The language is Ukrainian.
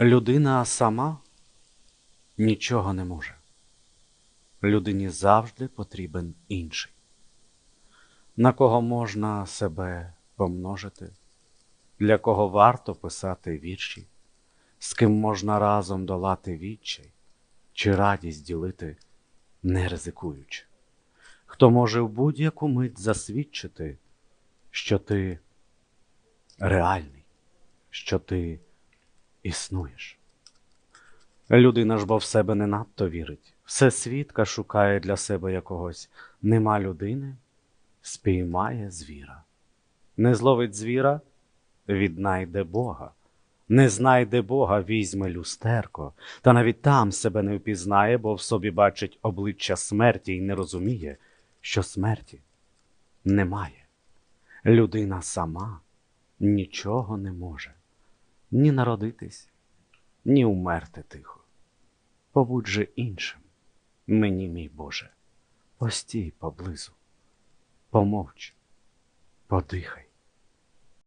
Людина сама нічого не може. Людині завжди потрібен інший, на кого можна себе помножити, для кого варто писати вірші, з ким можна разом долати відчай чи радість ділити, не ризикуючи, хто може в будь-яку мить засвідчити, що ти реальний, що ти існуєш. Людина ж бо в себе не надто вірить, все свідка шукає для себе якогось, нема людини, спіймає звіра. Не зловить звіра, віднайде Бога. Не знайде Бога, візьме люстерко, та навіть там себе не впізнає, бо в собі бачить обличчя смерті і не розуміє, що смерті немає. Людина сама нічого не може ні народитись, ні умерти тихо. Побудь же іншим, мені, мій Боже, постій поблизу, помовч, подихай.